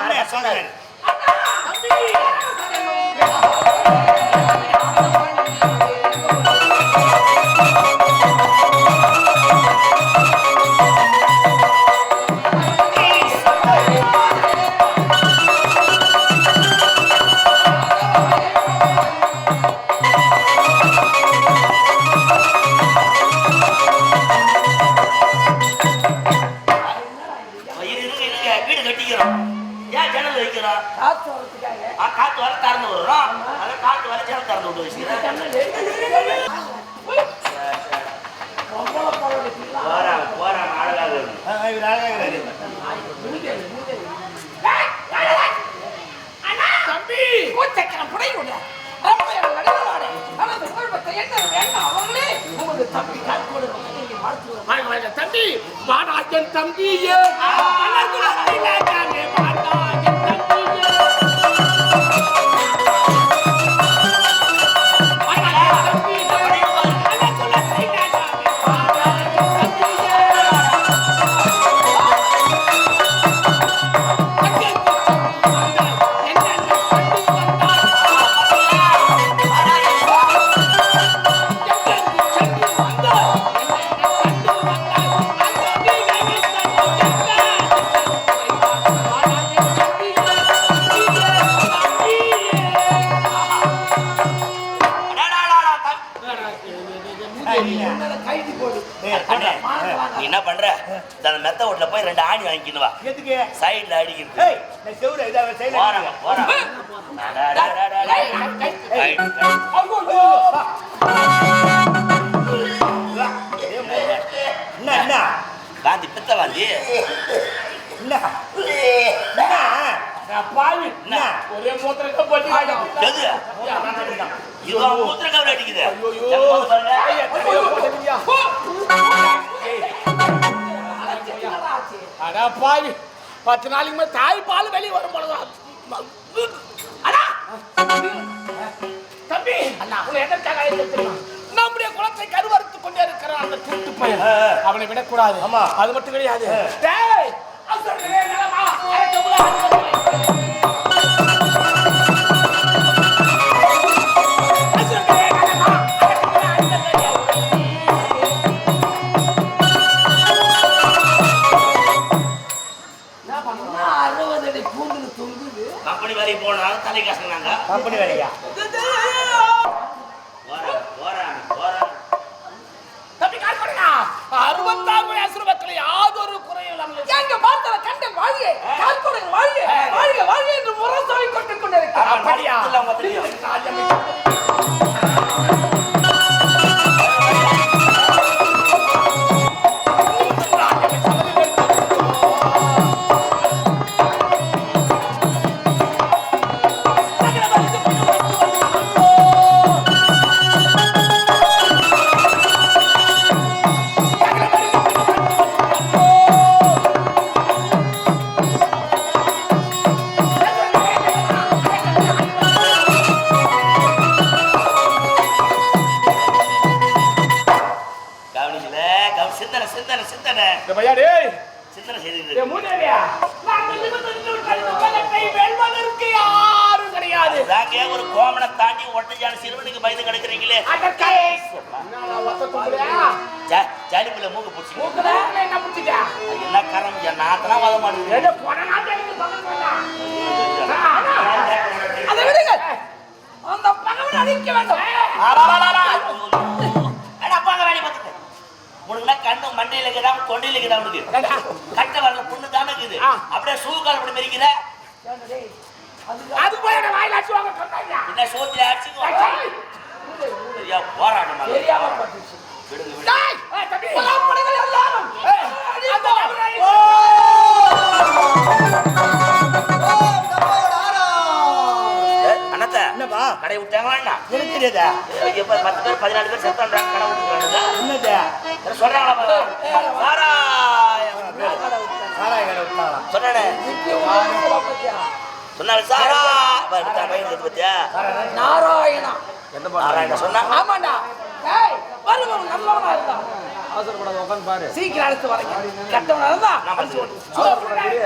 அண்ணன் சொல்றாரு ஏன் ஜன்னல் வைக்கிறோம் காத்து வரதுக்காக காத்து வர திறந்து விடுறோம். அதான் காத்து வர ஜன்னல் திறந்து விட்டு வச்சுக்கிறேன். போறாங்க போறாங்க அழகாக இவர் தம்பி! கூச்சக்கரம் புடை விட அம்மையார் நடுவராடு மெத்த வீட்டுல போய் ரெண்டு ஆணி வாங்கிக்கின்னு வா. எதுக்கு? சைடுல அடிக்கிறது. போறாங்க போறாங்க காந்தி பித்த காந்தி. பாவி. என்ன? ஒரே மூத்திரத்தை போட்டு இது மூத்திர கவர் அடிக்குது. அடா பாவி. பத்து நாளைக்கு மேல தாய் பால் வெளியே வரும் பொழுது அடா. தம்பி? நம்முடைய குலத்தை கருவறுத்து கொண்டே இருக்கிற அந்த திருட்டு பையன். அவனை விடக்கூடாது. ஆமா. அது மட்டும் கிடையாது. கம்பெனி வரைக்கும் போனாலும் தலை கசங்கினாங்க கம்பெனி வேலையா? அறுபத்தாறு வயசு மக்கள் யாதொரு குறையும் இல்லாமல் எங்க பார்த்தவ கண்ட வாழ்க கால்கோடு வாழ்க வாழ்க வாழ்க என்று கொண்டு கொண்டிருக்கிறார் அப்படியா? சிந்தனை சிந்தனை. இந்த பையா டேய். சிந்தனை செய்து டேய் மூதேவியா நாங்கள் வெல்வதற்கு யாரும் கிடையாது. இதாங்க ஒரு கோமனை தாண்டி ஒட்டஞ்சான சிறுவனுக்கு பயந்து கிடக்குறீங்களே. அதற்கே நான் ஒத்த தும்புறியா ஜாலி பிள்ளை மூக்கு பிடிச்சி மூக்குல என்ன பிடிச்சிட்ட? என்ன கரம்? நாத்தெல்லாம் வத மாட்டேங்குது. அதை விடுங்கள். அந்த பகவன் அழிக்க வேண்டும். உனக்குலாம் கண்ணு மண்டையில இருக்குதா தொண்டையில இருக்குதா உனக்கு? கட்ட வரல புண்ணு தானே இருக்குது. அப்படியே சூ கால் அப்படி மெரிக்கிற அது போய் என்ன வாயில அடிச்சு வாங்க சொன்னாங்க. என்ன சோத்துல அடிச்சுக்கோ? சரியா போராட்டம் அது. தெரியாம பட்டுச்சு விடுங்க விடுங்க. கடை விட்டாங்களா? எனக்கு தெரியாதா இப்ப பத்து பேர் பதினாலு பேர் செத்தான்றாங்க கடை விட்டுக்கிறானுங்க என்னது? சொல்றாங்களா பாரு. சாராயம். சாராய கடை விட்டாங்களா சாரா பையன் பாத்தியா? நாராயணா. நாராயண சொன்னா? ஆமாண்டா. ஏய் வருவன் நல்லவனா இருந்தான் அவசரப்படாத உட்காந்து பாரு. சீக்கிரம் அழைத்து வரீங்க கட்டவனா இருந்தா? அடிச்சு ஓட்டு. அவசரப்படாத